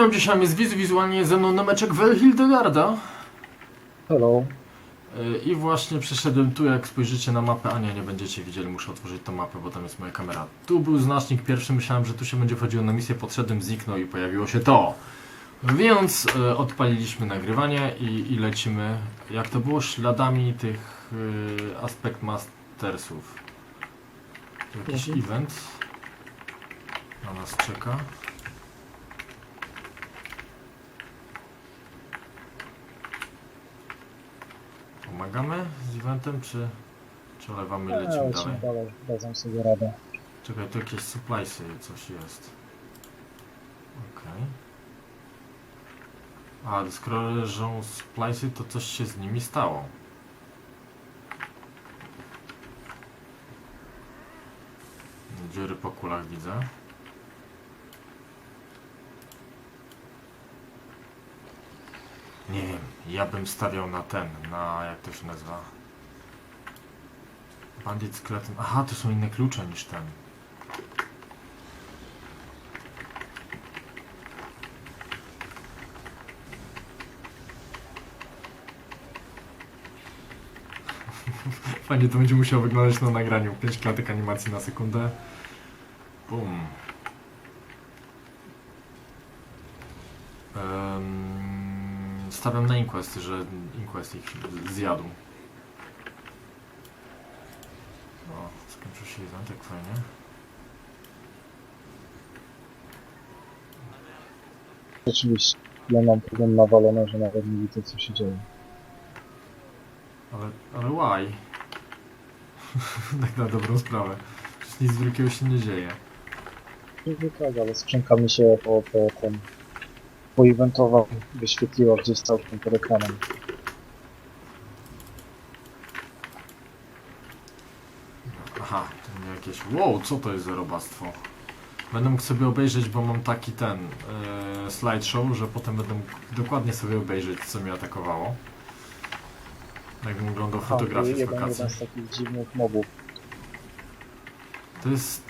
Wam, dzisiaj jest wiz, wizualnie jest ze mną Nemeczek Wel Hildegarda. Hello. Yy, I właśnie przyszedłem tu, jak spojrzycie na mapę, a nie, nie będziecie widzieli, muszę otworzyć tą mapę, bo tam jest moja kamera. Tu był znacznik pierwszy, myślałem, że tu się będzie wchodziło na misję, podszedłem, zniknął i pojawiło się to. Więc yy, odpaliliśmy nagrywanie i, i lecimy, jak to było, śladami tych yy, Aspect Mastersów. Jakiś Mhm. event na nas czeka. Pomagamy z eventem, czy, czy olewamy i lecimy lecimy dalej? dalej, dadzą sobie radę. Czekaj, tu jakieś suppliesy, coś jest. Okej. A, skoro leżą suppliesy, to coś się z nimi stało. Dziury po kulach widzę. Nie wiem, ja bym stawiał na ten, na jak to się nazywa? Bandit skeleton. Aha, to są inne klucze niż ten. Fajnie to będzie musiało wyglądać na nagraniu. 5 klatek animacji na sekundę. Bum. Stawiam na Inquest, że Inquest ich zjadł. O, skończył się event, jak fajnie. Rzeczywiście, ja mam problem nawalone, że nawet nie widzę co się dzieje. Ale, ale why? tak na dobrą sprawę. Przecież nic wielkiego się nie dzieje. Nie tak, ale skrzynka mi się po, po tym po eventowa wyświetliła gdzieś całkiem pod ekranem. Aha, to nie jakieś... Wow, co to jest za robactwo? Będę mógł sobie obejrzeć, bo mam taki ten e, slideshow, że potem będę mógł dokładnie sobie obejrzeć, co mnie atakowało. Jakbym oglądał fotografię z jeden, wakacji. jeden z takich dziwnych mobów. To jest...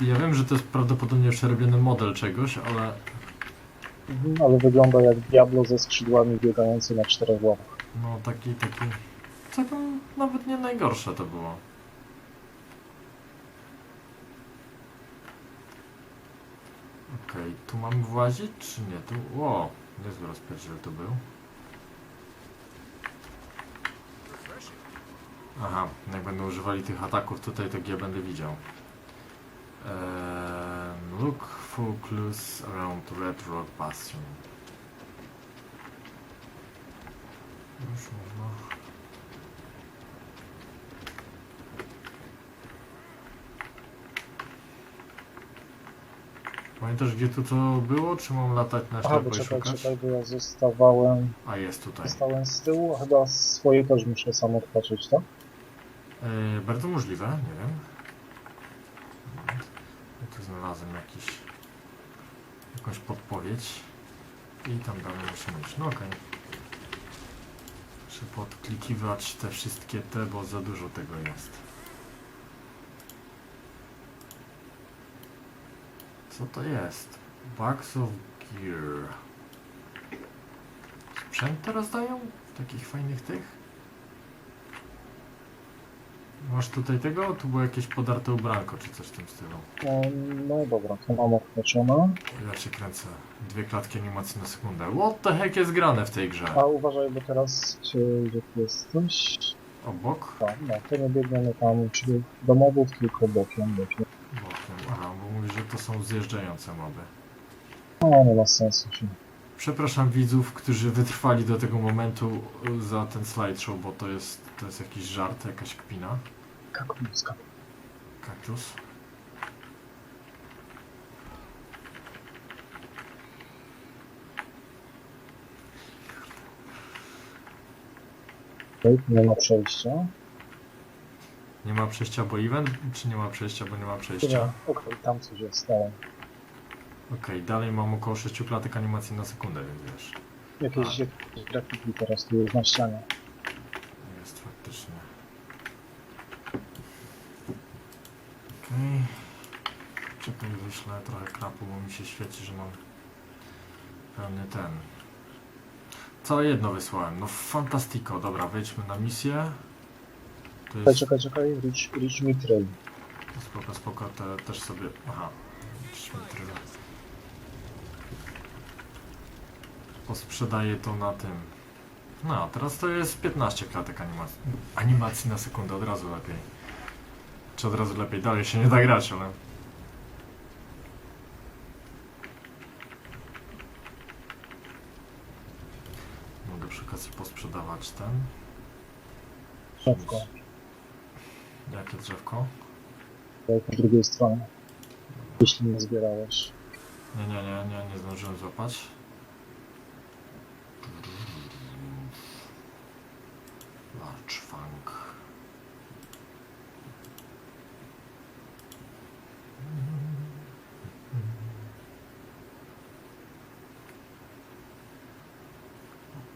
Ja wiem, że to jest prawdopodobnie przerobiony model czegoś, ale Mhm, ale wygląda jak Diablo ze skrzydłami biegający na czterech łapach. no taki, taki... Całkiem nawet nie najgorsze to było. Okej, tu mamy włazić, czy nie? Tu... Ło, niezły rozpierdziel to był. Aha, jak będą używali tych ataków tutaj, to ja będę widział. Ehm, look for clues around Red Rock Bastion. Już można. Pamiętasz gdzie to było, czy mam latać na Aha, ślepo bo i czekaj, szukać? czekaj, bo ja zostawałem, A jest tutaj. zostałem z tyłu, a chyba swoje też muszę sam odpatrzeć, tak? E, bardzo możliwe, nie wiem. Znalazłem jakiś, jakąś podpowiedź i tam dalej muszę iść. No okej. Muszę podklikiwać te wszystkie te, bo za dużo tego jest. Co to jest? Bags of Gear. Sprzęt teraz dają? Takich fajnych tych? Masz tutaj tego? Tu było jakieś podarte ubranko, czy coś w tym stylu. No, no dobra, to mam odpatrzone. Ja się kręcę. Dwie klatki animacji na sekundę. What the heck jest grane w tej grze? A uważaj, bo teraz czy, gdzie tu jest coś? Obok? Tak, no, to nie biegniemy tam, czyli do mobów, tylko bokiem, bokiem. Bokiem. Aha, bo mówisz, że to są zjeżdżające moby. No, nie ma sensu się. Przepraszam widzów, którzy wytrwali do tego momentu za ten slideshow, bo to jest, to jest jakiś żart, jakaś kpina. Kakluska. Kaktus. Okej, nie ma przejścia. Nie ma przejścia, bo event, czy nie ma przejścia, bo nie ma przejścia? Okej, tam coś jest, stałem. Okej, dalej mam około 6 klatek animacji na sekundę, więc wiesz. Jakieś, jakieś grafiki teraz tu jest na ścianie. Jest faktycznie. Okej. Czekaj, wyślę trochę krapu, bo mi się świeci, że mam Pełny ten. Całe jedno wysłałem. No fantastico. Dobra, wejdźmy na misję. To Czekaj, jest czekaj, czekaj, Rich, Rich Mitrel. spoko, spoko, te też sobie... Aha. Szmitry. Posprzedaję to na tym. No, teraz to jest 15 klatek animacji. Animacji na sekundę, od razu lepiej. Czy od razu lepiej? Dalej się nie da grać, ale... Okazji posprzedawać ten. Drzewko. Jakie drzewko? Po drugiej stronie. Jeśli nie zbierałeś. Nie, nie, nie, nie, nie zdążyłem złapać. Larchfang.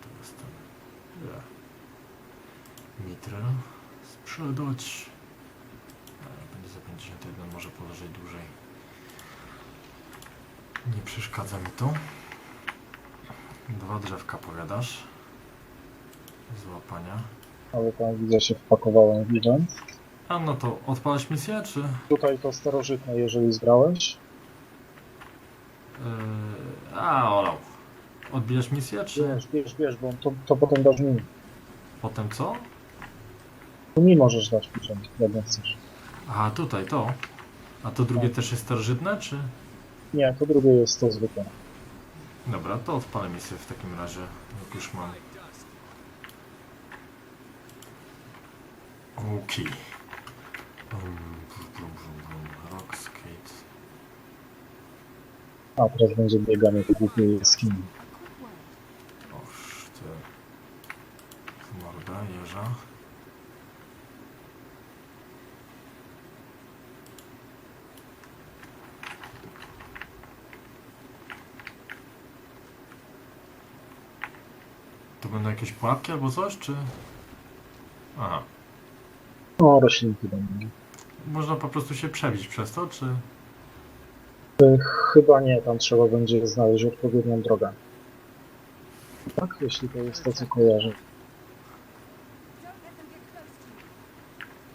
To jest ten. Nie. Mitrę sprzedać. Będzie za 51, może poleżeć dłużej. Nie przeszkadza mi to. Dwa drzewka powiadasz. Złapania. Ale tam widzę się wpakowałem w event. A no to odpalać misję, czy... Yy, Tutaj to starożytne, jeżeli zbrałeś. a, olał. Odbijasz misję, czy... Bierz, bierz, bierz, bo to, to potem dasz mi. Potem co? Tu mi możesz dać później, jak chcesz. Aha, tutaj, to. A to drugie też jest starożytne, czy... Nie, to drugie jest to zwykłe. Dobra, to odpalę misję w takim razie, jak już mam. Okej. Rock skate. A, teraz będzie bieganie po głupiej jaskini. Oż ty. Morda, jeża. To będą jakieś pułapki albo coś, czy... Aha. No, roślinki będą. Można po prostu się przebić przez to, czy... Chyba nie, tam trzeba będzie znaleźć odpowiednią drogę. Tak, jeśli to jest to, co kojarzę.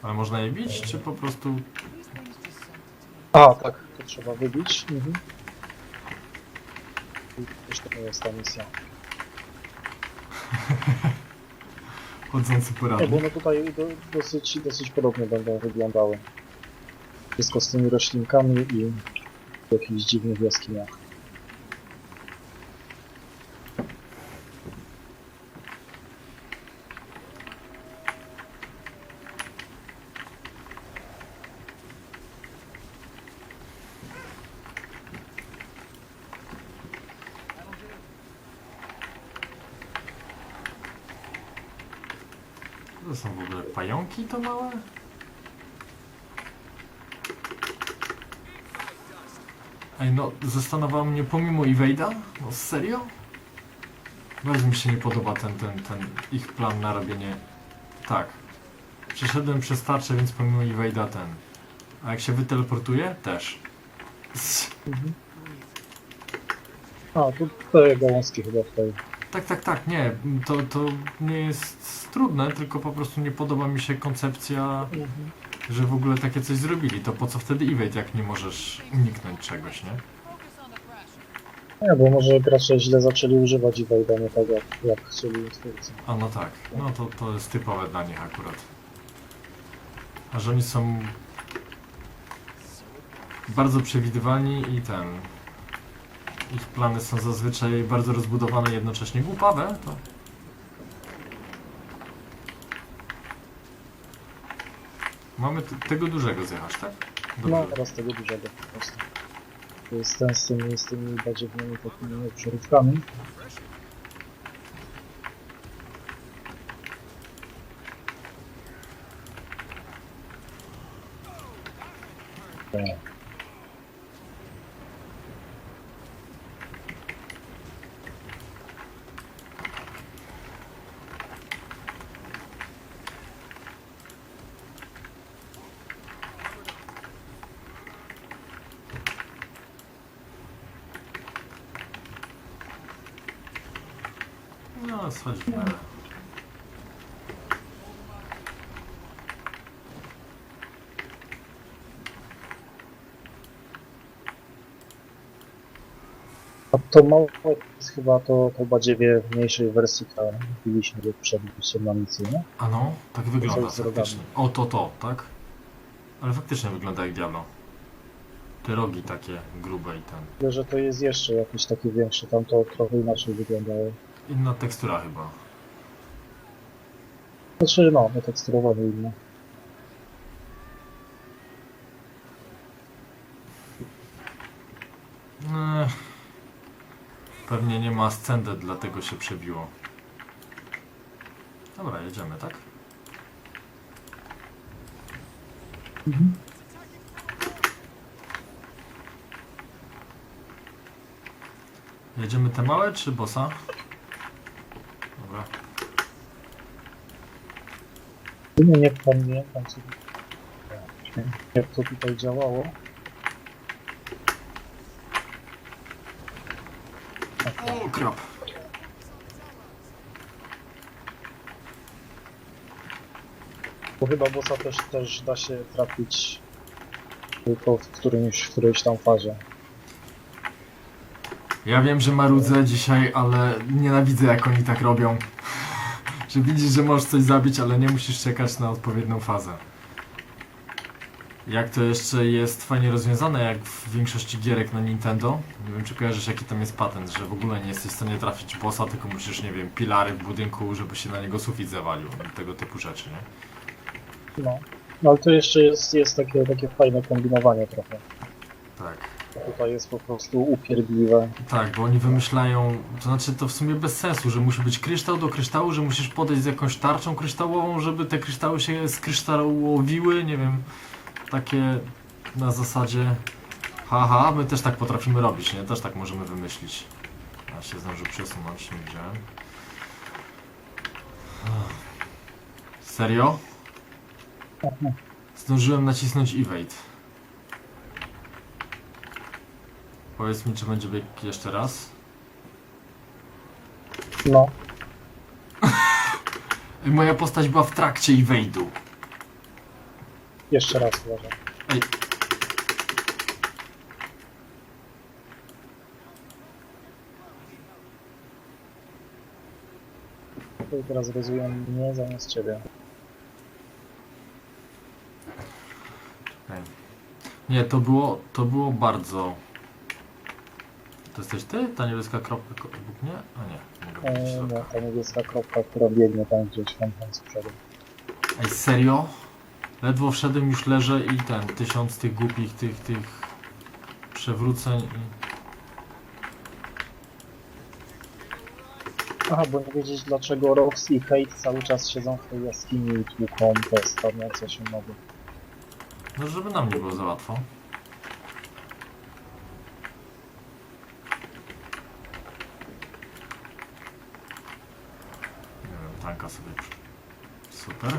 Ale można je bić, czy po prostu... A, tak, to trzeba wybić. Mhm. I Jeszcze to jest ta misja. Chodzący po Nie, bo radiu. one tutaj do, dosyć, dosyć podobnie będą wyglądały. Wszystko z tymi roślinkami i w jakichś dziwnych jaskiniach. To są w ogóle pająki to małe? Ej, no zastanawiało mnie pomimo Evade'a? No serio? Bardzo mi się nie podoba ten, ten, ten ich plan na robienie... Tak. Przeszedłem przez tarczę, więc pomimo Evade'a ten. A jak się wyteleportuje? Też. Mhm. A, tu te gałązki chyba tutaj. Tak, tak, tak, nie. To, to nie jest trudne, tylko po prostu nie podoba mi się koncepcja że w ogóle takie coś zrobili, to po co wtedy evade, jak nie możesz uniknąć czegoś, nie? Nie, bo może gracze źle zaczęli używać Evade'a, nie tak jak, jak chcieli twórcy. A no tak, no to, to jest typowe dla nich akurat. A że oni są bardzo przewidywalni i ten... Ich plany są zazwyczaj bardzo rozbudowane, jednocześnie głupawe, to... Mamy tego dużego zjechać, tak? No, Dobrze. teraz tego dużego po prostu. To jest ten z tymi, z tymi badziewnymi takimi przeróbkami. Tak. No, schodzimy. A to mało jest chyba to, to badziewie w mniejszej wersji, która mówiliśmy przed wyjściem na misję, nie? A no, tak wygląda z faktycznie. O, to to, tak? Ale faktycznie wygląda jak Diablo. Te rogi takie grube i ten. Tyle, że to jest jeszcze jakieś takie większe, tam to trochę inaczej wyglądało. Inna tekstura chyba. Znaczy no, oteksturowane inne. Ech. Pewnie nie ma scendę, dlatego się przebiło. Dobra, jedziemy, tak? Jedziemy te małe czy bossa? Dobra. Nie, nie pamiętam co jak to tutaj działało. O, krap. Bo chyba bossa też, też da się trafić tylko w którymś, w którejś tam fazie. Ja wiem, że marudzę dzisiaj, ale nienawidzę jak oni tak robią. Że widzisz, że możesz coś zabić, ale nie musisz czekać na odpowiednią fazę. Jak to jeszcze jest fajnie rozwiązane, jak w większości gierek na Nintendo. Nie wiem, czy kojarzysz, jaki tam jest patent, że w ogóle nie jesteś w stanie trafić bossa, tylko musisz, nie wiem, pilary w budynku, żeby się na niego sufit zawalił. Tego typu rzeczy, nie? No. no ale to jeszcze jest, jest takie, takie fajne kombinowanie trochę. Tak. Tutaj jest po prostu upierdliwe. Tak, bo oni wymyślają, to znaczy to w sumie bez sensu, że musi być kryształ do kryształu, że musisz podejść z jakąś tarczą kryształową, żeby te kryształy się skryształowiły, nie wiem, takie na zasadzie haha, my też tak potrafimy robić, nie? Też tak możemy wymyślić. Ja się zdążę przesunąć, nie widziałem. Serio? Zdążyłem nacisnąć evade. Powiedz mi, czy będzie bieg jeszcze raz? No, Ej, Moja postać była w trakcie evade'u. jeszcze raz uważam. Ej. Teraz rezuję mnie zamiast ciebie. Ej. Nie, to było, to było bardzo... To jesteś ty? Ta niebieska kropka obok mnie? A nie, mogę być E, środka. no, ta niebieska kropka, która biegnie tam gdzieś tam, tam z przodu. Ej, serio? Ledwo wszedłem, już leżę i ten, tysiąc tych głupich, tych, tych przewróceń i... Aha, bo nie wiedzieć dlaczego Rox i Kate cały czas siedzą w tej jaskini i tłuką te stawniące się moby. No, żeby nam nie było za łatwo. Nie wiem, tanka sobie... przy- Super.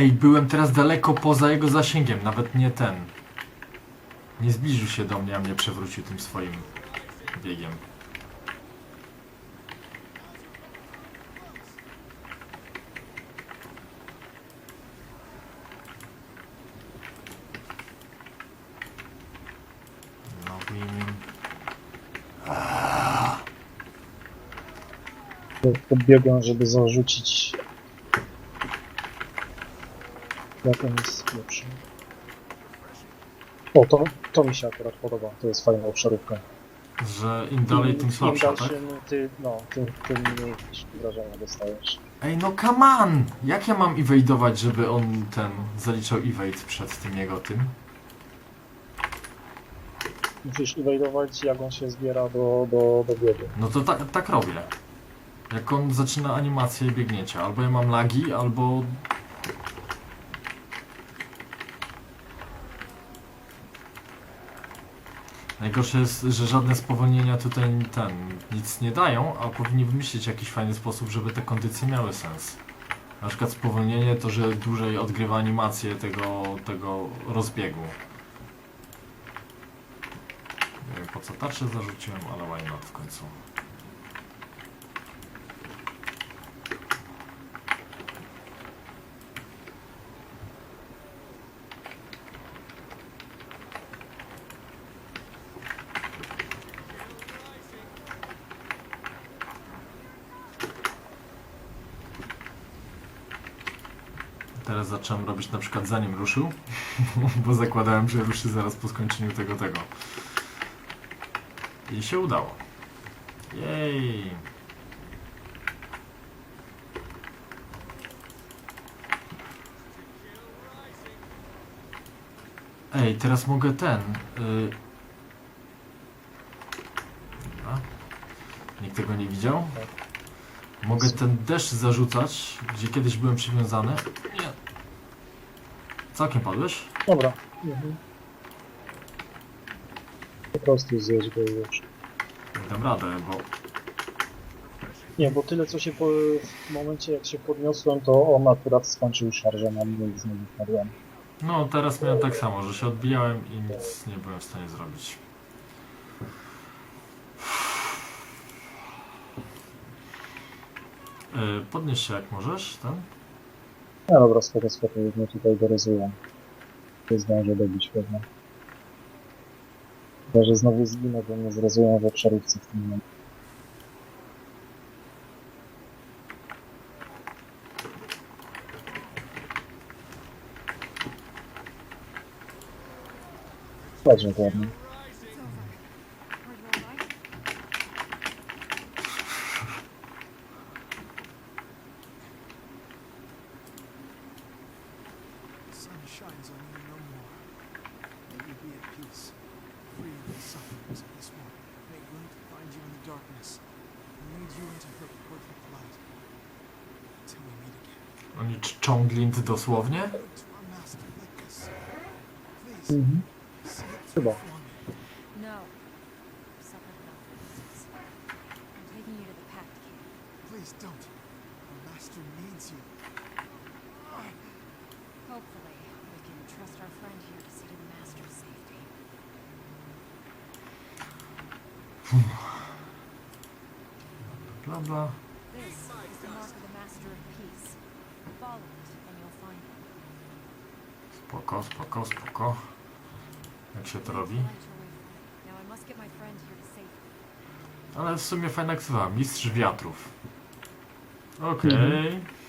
Ej, byłem teraz daleko poza jego zasięgiem, nawet nie ten. Nie zbliżył się do mnie, a mnie przewrócił tym swoim biegiem. No. Podbiegłem, żeby zarzucić... Jak on jest lepszy. O, to, to mi się akurat podoba. To jest fajna obszarówka. Że im dalej, tym słabsza, Im tak? dalszym, ty, no, tym, tym mniej wrażenia dostajesz. Ej, no come on! Jak ja mam evade'ować, żeby on ten zaliczał evade przed tym jego tym? Musisz inwajdować, jak on się zbiera do, do, do biegu. No to tak, tak robię. Jak on zaczyna animację biegnięcia, albo ja mam lagi, albo... Najgorsze jest, że żadne spowolnienia tutaj ten nic nie dają, a powinni wymyślić jakiś fajny sposób, żeby te kondycje miały sens. Na przykład spowolnienie to, że dłużej odgrywa animację tego, tego rozbiegu. Nie wiem, po co tarczę zarzuciłem, ale why not w końcu. Teraz zacząłem robić na przykład zanim ruszył, bo zakładałem, że ruszy zaraz po skończeniu tego tego. I się udało. Jej! Ej, teraz mogę ten. Y... Dobra. Nikt tego nie widział? Mogę ten deszcz zarzucać, gdzie kiedyś byłem przywiązany. Całkiem padłeś? Dobra. Mhm. Po prostu zjeść go i już. Dam radę, bo Nie, bo tyle co się po, w momencie jak się podniosłem, to on akurat skończył szarżę na mnie i znowu padłem. No, teraz miałem tak samo, że się odbijałem i nic nie byłem w stanie zrobić. Yy, Podnieś się jak możesz, ten? No dobra, spoko, spoko, już mnie tutaj doryzują. Nie zdążę dobić pewnie. Chyba, że znowu zginę, bo mnie zrezują w obszarówce w tym momencie. Bardzo ładnie. Darkness and lead you into her perfect light. Till we meet again. Oni czczą glint dosłownie? To our master like this. Please, Mhm. see it Chyba. through for me. No. You've suffered enough. Princess. I'm taking you to the Pact King. Please don't. Our master needs you. Hopefully, we can trust our friend here to see to the Master's safety. Him. Spoko, spoko, spoko. Jak się to robi? Ale w sumie fajna ksywa. Mistrz wiatrów. Okej. claim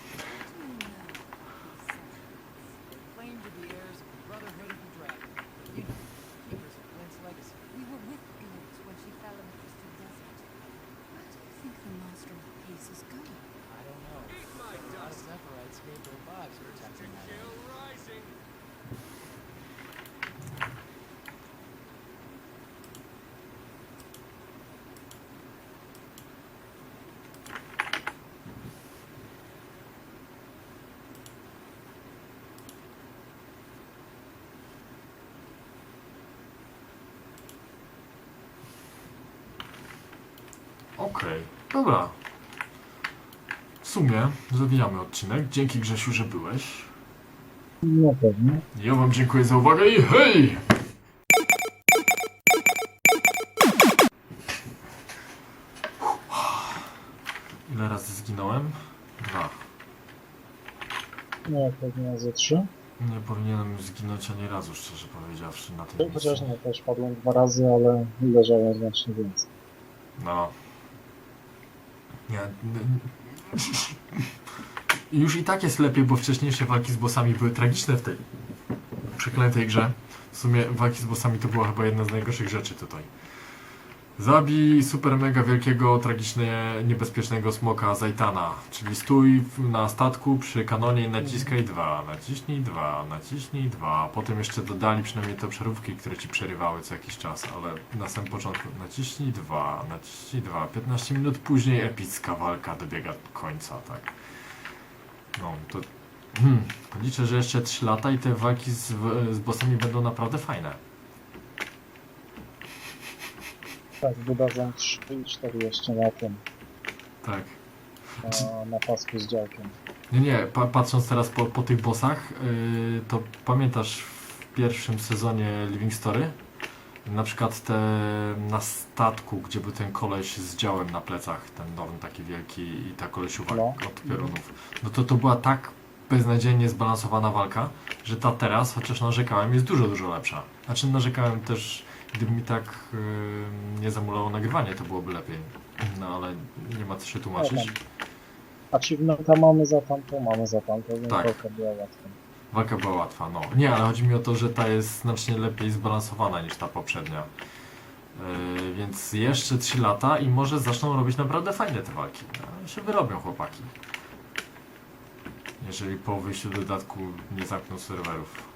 Zawijamy odcinek. Dzięki Grzesiu, że byłeś. No pewnie. Ja wam dziękuję za uwagę i hej! Ile razy zginąłem? Dwa. No pewnie ze trzy. Nie powinienem zginąć ani razu, szczerze powiedziawszy, na tym Chociaż miejscu. nie, też padłem dwa razy, ale leżałem znacznie więcej. No. Nie. n- n- Już i tak jest lepiej, bo wcześniejsze walki z bossami były tragiczne w tej przeklętej grze. W sumie walki z bossami to była chyba jedna z najgorszych rzeczy tutaj. Zabij super mega wielkiego, tragicznie niebezpiecznego smoka Zaitana. Czyli stój na statku przy kanonie i naciskaj dwa, naciśnij dwa, naciśnij dwa. Potem jeszcze dodali przynajmniej te przeróbki, które ci przerywały co jakiś czas, ale na samym początku naciśnij dwa, naciśnij dwa. 15 minut później epicka walka dobiega końca, tak. No, to hmm, liczę, że jeszcze 3 lata i te walki z, z bossami będą naprawdę fajne. Tak, wydadzą 3 i 4 jeszcze na tym, Tak. na, na pasku z działkiem. Nie, nie, pa, patrząc teraz po, po tych bossach, yy, to pamiętasz w pierwszym sezonie Living Story, Na przykład te na statku, gdzie był ten koleś z działem na plecach, ten Norn taki wielki i ta kolesiuwa No. od piorunów. No to to była tak beznadziejnie zbalansowana walka, że ta teraz, chociaż narzekałem, jest dużo, dużo lepsza. Znaczy narzekałem też, gdyby mi tak nie zamulało nagrywanie, to byłoby lepiej. No ale nie ma co się tłumaczyć. No, Achievementa mamy za tamto, mamy za tamto, więc Tak. walka była łatwa. Walka była łatwa, no. Nie, ale chodzi mi o to, że ta jest znacznie lepiej zbalansowana niż ta poprzednia. Yy, więc jeszcze 3 lata i może zaczną robić naprawdę fajne te walki. No, się wyrobią chłopaki. Jeżeli po wyjściu dodatku nie zamkną serwerów.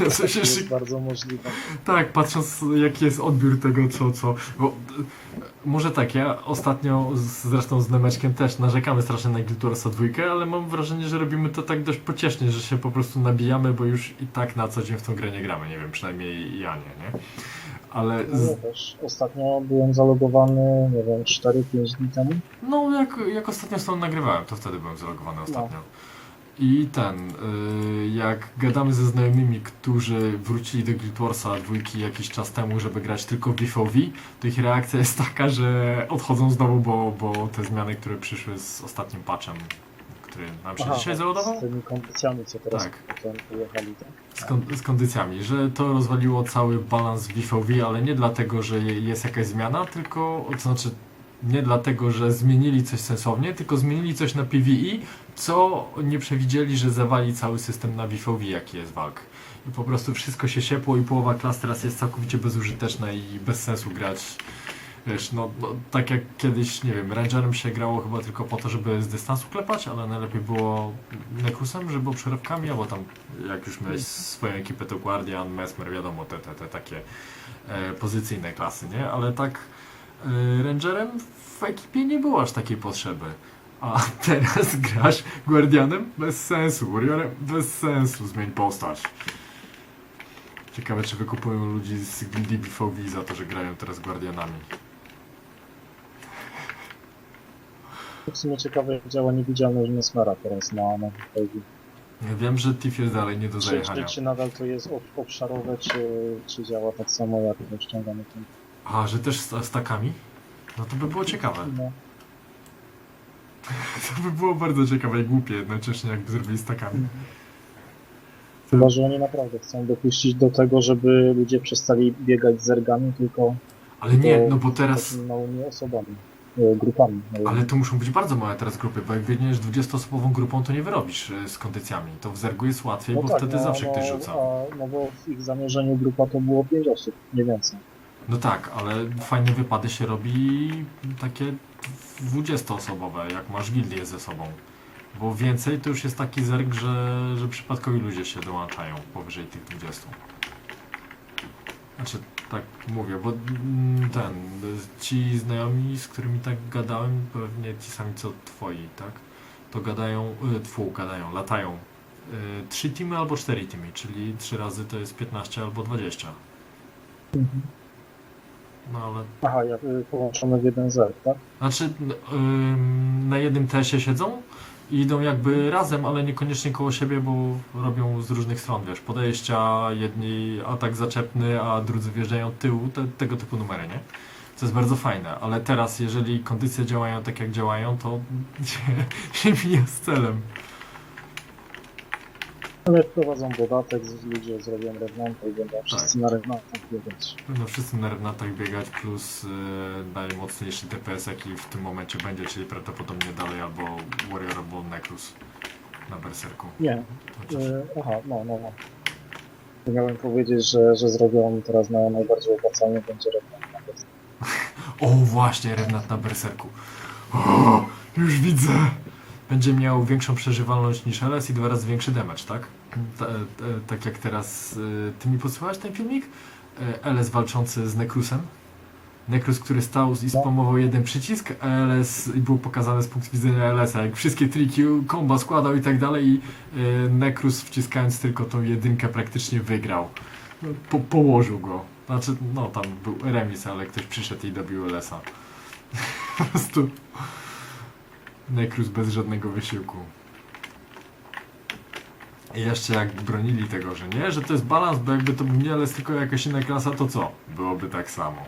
No, w sensie, jest że- bardzo możliwe. tak, patrząc jaki jest odbiór tego, co, co. Bo, e, może tak, ja ostatnio z, zresztą z Nemeczkiem też narzekamy strasznie na Guild Warsa 2, ale mam wrażenie, że robimy to tak dość pociesznie, że się po prostu nabijamy, bo już i tak na co dzień w tą grę nie gramy, nie wiem, przynajmniej ja nie, nie? Ale No z, też ostatnio byłem zalogowany, nie wiem, 4-5 dni temu. no jak, jak ostatnio z tą nagrywałem, to wtedy byłem zalogowany ostatnio. I ten, y, jak gadamy ze znajomymi, którzy wrócili do Guild Warsa dwójki jakiś czas temu, żeby grać tylko BVV, to ich reakcja jest taka, że odchodzą znowu, bo, bo te zmiany, które przyszły z ostatnim patchem, który nam się dzisiaj załadował, z tymi kondycjami, co teraz Tak. pojechali. Tak? z, kon, z kondycjami, że to rozwaliło cały balans w BVV, ale nie dlatego, że je- jest jakaś zmiana, tylko, to znaczy nie dlatego, że zmienili coś sensownie, tylko zmienili coś na PvE, co nie przewidzieli, że zawali cały system na BVV, jaki jest walk. I po prostu wszystko się siepło i połowa klas teraz jest całkowicie bezużyteczna i bez sensu grać. Wiesz, no, no tak jak kiedyś, nie wiem, Rangerem się grało chyba tylko po to, żeby z dystansu klepać, ale najlepiej było Necrusem, żeby przerywkami, albo tam jak już miałeś swoją ekipę, to Guardian, Mesmer, wiadomo, te, te, te takie e, pozycyjne klasy, nie? Ale tak e, Rangerem w ekipie nie było aż takiej potrzeby. A teraz grasz Guardianem? Bez sensu. Warriorem? Bez sensu. Zmień postać. Ciekawe, czy wykupują ludzi z Gildii BVV za to, że grają teraz Guardianami. W sumie ciekawe, działa niewidzialność Mesmera teraz na, na. Ja wiem, że TIF jest dalej nie do Czy, zajechania. czy, czy nadal to jest ob- obszarowe, czy, czy działa tak samo jak to ściągamy tym? A, że też z, z takami? No to by było ciekawe. No, To by było bardzo ciekawe i głupie jednocześnie, jakby zrobili z takami. chyba, że oni naprawdę chcą dopuścić do tego, żeby ludzie przestali biegać z zergami, tylko Ale nie, no bo teraz... małymi osobami, e, grupami. małymi. Ale to muszą być bardzo małe teraz grupy, bo jak biegniesz 20-osobową grupą, to nie wyrobisz e, z kondycjami. To w Zergu jest łatwiej, bo wtedy no, zawsze no, ktoś rzuca. A, no bo w ich zamierzeniu grupa to było 5 osób, nie więcej. No tak, ale fajne wypady się robi takie 20-osobowe, jak masz gildię ze sobą. Bo więcej to już jest taki zerg, że, że przypadkowi ludzie się dołączają powyżej tych 20. Znaczy, tak mówię, bo mm, ten, ci znajomi, z którymi tak gadałem, pewnie ci sami co twoi, tak? To gadają, y, tfu, gadają, latają. Y, Trzy teamy albo cztery teamy, czyli trzy razy to jest 15 albo 20. No ale Aha, jak y, połączone w jeden zerg, tak? Znaczy, ym, na jednym tesie siedzą i idą jakby razem, ale niekoniecznie koło siebie, bo robią z różnych stron, wiesz, podejścia, jedni atak zaczepny, a drudzy wjeżdżają od tyłu, te, tego typu numery, nie? Co jest bardzo fajne, ale teraz, jeżeli kondycje działają tak jak działają, to się, się mija z celem. Ale wprowadzą dodatek, ludzie zrobią rewnanta i będą wszyscy na rewnantach biegać. Będą wszyscy na rewnatach biegać, plus yy, najmocniejszy DPS, jaki w tym momencie będzie, czyli prawdopodobnie dalej albo Warrior, albo Necrus na Berserku. Nie, Chociaż... y, aha, no, no, no. Miałem powiedzieć, że, że zrobią teraz na najbardziej opłacalny będzie rewnant. na bez- O, właśnie, Revenant na Berserku. O, już widzę. Będzie miał większą przeżywalność niż LS i dwa razy większy damage, tak? Ta, e, tak jak teraz e, ty mi podsyłałeś ten filmik? E, LS walczący z Necrusem. Necrus, który stał i spamował jeden przycisk, LS i było pokazane z punktu widzenia LS-a, jak wszystkie triki, komba składał i tak dalej i Necrus wciskając tylko tą jedynkę praktycznie wygrał. Po, położył go. Znaczy, no tam był remis, ale ktoś przyszedł i dobił LS-a. po prostu Necrus bez żadnego wysiłku. I jeszcze jak bronili tego, że nie, że to jest balans, bo jakby to jest tylko jakaś inna klasa, to co? Byłoby tak samo.